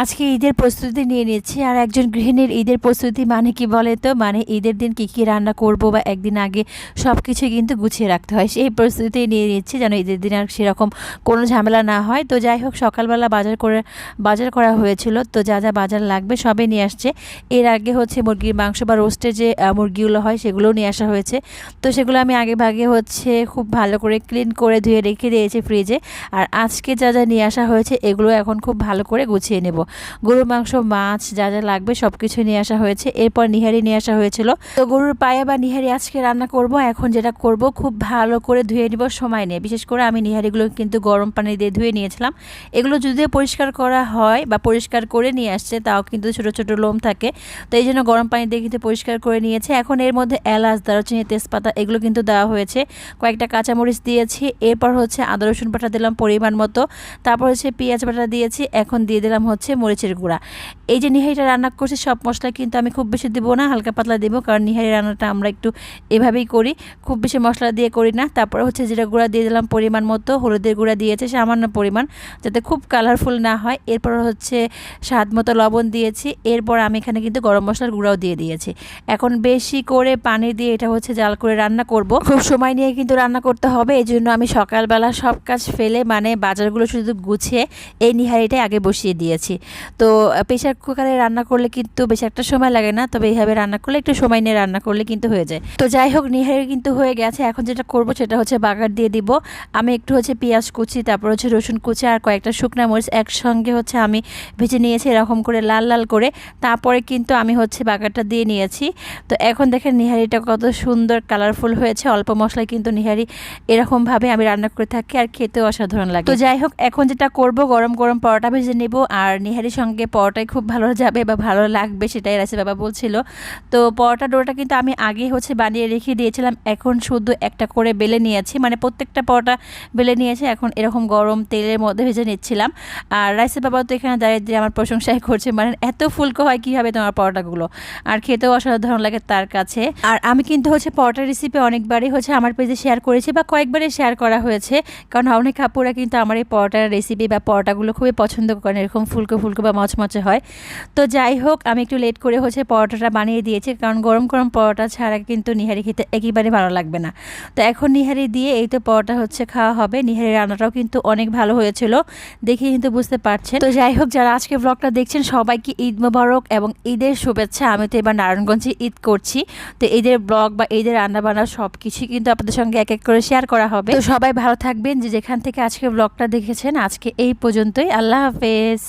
আজকে ঈদের প্রস্তুতি নিয়ে নিচ্ছি। আর একজন গৃহিণীর ঈদের প্রস্তুতি মানে কি বলে তো মানে ঈদের দিন কী কী রান্না করব বা একদিন আগে সব কিছু কিন্তু গুছিয়ে রাখতে হয়। সেই প্রস্তুতি নিয়ে নিচ্ছি যেন ঈদের দিন আর সেরকম কোনো ঝামেলা না হয়। তো যাই হোক, সকালবেলা বাজার করে, বাজার করা হয়েছিল। তো যা যা বাজার লাগবে সবই নিয়ে আসছে। এর আগে হচ্ছে মুরগির মাংস বা রোস্টের যে মুরগিগুলো হয় সেগুলোও নিয়ে আসা হয়েছে। তো সেগুলো আমি আগে ভাগে হচ্ছে খুব ভালো করে ক্লিন করে ধুয়ে রেখে দিয়েছি ফ্রিজে আর আজকে যা যা নিয়ে আসা হয়েছে এগুলো এখন খুব ভালো করে গুছিয়ে নেব। গরুর মাংস, মাছ যা যা লাগবে সব কিছু নিয়ে আসা হয়েছে। এরপর নিহারি নিয়ে আসা হয়েছিল। তো গরুর পায়ে বা নিহারি আজকে রান্না করব, এখন যেটা করব খুব ভালো করে ধুয়ে নিব সময় নিয়ে। বিশেষ করে আমি নিহারিগুলো কিন্তু গরম পানি দিয়ে ধুয়ে নিয়েছিলাম। এগুলো যদিও পরিষ্কার করা হয় বা পরিষ্কার করে নিয়ে আসছে, তাও কিন্তু ছোট ছোট লোম থাকে। তো এই জন্য গরম পানি দিয়ে কিন্তু পরিষ্কার করে নিয়েছে। এখন এর মধ্যে এলাচ, দারুচিনি, তেজপাতা এগুলো কিন্তু দেওয়া হয়েছে। কয়েকটা কাঁচামরিচ দিয়েছি। এরপর হচ্ছে আদা, রসুন বাটা দিলাম পরিমাণ মতো। তারপর হচ্ছে পেঁয়াজ বাটা দিয়েছি। এখন দিয়ে দিলাম হচ্ছে মরিচের গুঁড়া। এই যে নিহারিটা রান্না করছি সব মশলা কিন্তু আমি খুব বেশি দেবো না, হালকা পাতলা দেবো, কারণ নিহারি রান্নাটা আমরা একটু এভাবেই করি। খুব বেশি মশলা দিয়ে করি না। তারপরে হচ্ছে জিরা গুঁড়া দিয়ে দিলাম পরিমাণ মতো, হলুদের গুঁড়া দিয়েছে সামান্য পরিমাণ, যাতে খুব কালারফুল না হয়। এরপর হচ্ছে স্বাদ মতো লবণ দিয়েছি। এরপর আমি এখানে কিন্তু গরম মশলার গুঁড়াও দিয়ে দিয়েছি। এখন বেশি করে পানি দিয়ে এটা হচ্ছে জাল করে রান্না করব। খুব সময় নিয়ে কিন্তু রান্না করতে হবে এই জন্য আমি সকালবেলা সব কাজ ফেলে মানে বাজারগুলো শুধু গুছিয়ে এই নিহারিটাই আগে বসিয়ে দিয়েছি। তো প্রেশার কুকারে রান্না করলে কিন্তু বেশি একটা সময় লাগে না, তবে এইভাবে রান্না করলে একটু সময় নিয়ে রান্না করলে কিন্তু হয়ে যায়। তো যাই হোক নিহারি কিন্তু হয়ে গেছে। এখন যেটা করব সেটা হচ্ছে বাগার দিয়ে দিব। আমি একটু হচ্ছে পেঁয়াজ কুচি, তারপর হচ্ছে রসুন কুচি আর কয়েকটা শুকনা মরিচ একসঙ্গে হচ্ছে আমি ভেজে নিয়েছি এরকম করে লাল লাল করে। তারপরে কিন্তু আমি হচ্ছে বাগারটা দিয়ে নিয়েছি। তো এখন দেখেন নিহারিটা কত সুন্দর কালারফুল হয়েছে। অল্প মশলায় কিন্তু নিহারি এরকমভাবে আমি রান্না করে থাকি আর খেতেও অসাধারণ লাগে। তো যাই হোক, এখন যেটা করব, গরম গরম পরোটা ভেজে নেব। আর নিহারির সঙ্গে পরোটাই খুব ভালো যাবে বা ভালো লাগবে সেটাই রাসি বাবা বলছিল। তো পরোটা ডোটা কিন্তু আমি আগে হচ্ছে বানিয়ে রেখে দিয়েছিলাম, এখন শুধু একটা করে বেলে নিয়েছি মানে প্রত্যেকটা পরোটা বেলে নিয়েছি, এখন এরকম গরম তেলের মধ্যে ভেজে নিচ্ছিলাম। আর রাইসের বাবা তো এখানে দাঁড়িয়ে আমার প্রশংসাই করছে মানে এত ফুলকো হয় কীভাবে তোমার পরোটাগুলো? আর খেতেও অসাধারণ লাগে তার কাছে। আর আমি কিন্তু হচ্ছে পরোটার রেসিপি অনেকবারই হচ্ছে আমার পেজে শেয়ার করেছি বা কয়েকবারই শেয়ার করা হয়েছে, কারণ অনেক কাপুরা কিন্তু আমার এই পরোটার রেসিপি বা পরোটাগুলো খুবই পছন্দ করেন, এরকম ফুলকো ফুলকো বা মচমচে হয়। তো যাই হোক, আমি একটু লেট করে হচ্ছে পরোটাটা বানিয়ে দিয়েছি, কারণ গরম গরম পরোটা ছাড়া কিন্তু নিহারি খেতে একেবারে ভালো লাগবে না। তো এখন নিহারি দিয়ে এই তো পরোটা হচ্ছে খাওয়া হবে। নিহারি রান্নাটাও কিন্তু অনেক ভালো হয়েছিল, দেখে কিন্তু বুঝতে পারছেন। তো যাই হোক, যারা আজকে ব্লগটা দেখছেন, সবাইকে ঈদ মোবারক এবং ঈদের শুভেচ্ছা। আমি তো এবার নারায়ণগঞ্জে ঈদ করছি। তো ঈদের ব্লগ বা ঈদের রান্নাবান্না সব কিছুই কিন্তু আপনাদের সঙ্গে এক এক করে শেয়ার করা হবে। তো সবাই ভালো থাকবেন যে যেখান থেকে আজকে ব্লগটা দেখেছেন, আজকে এই পর্যন্তই। আল্লাহ হাফেজ।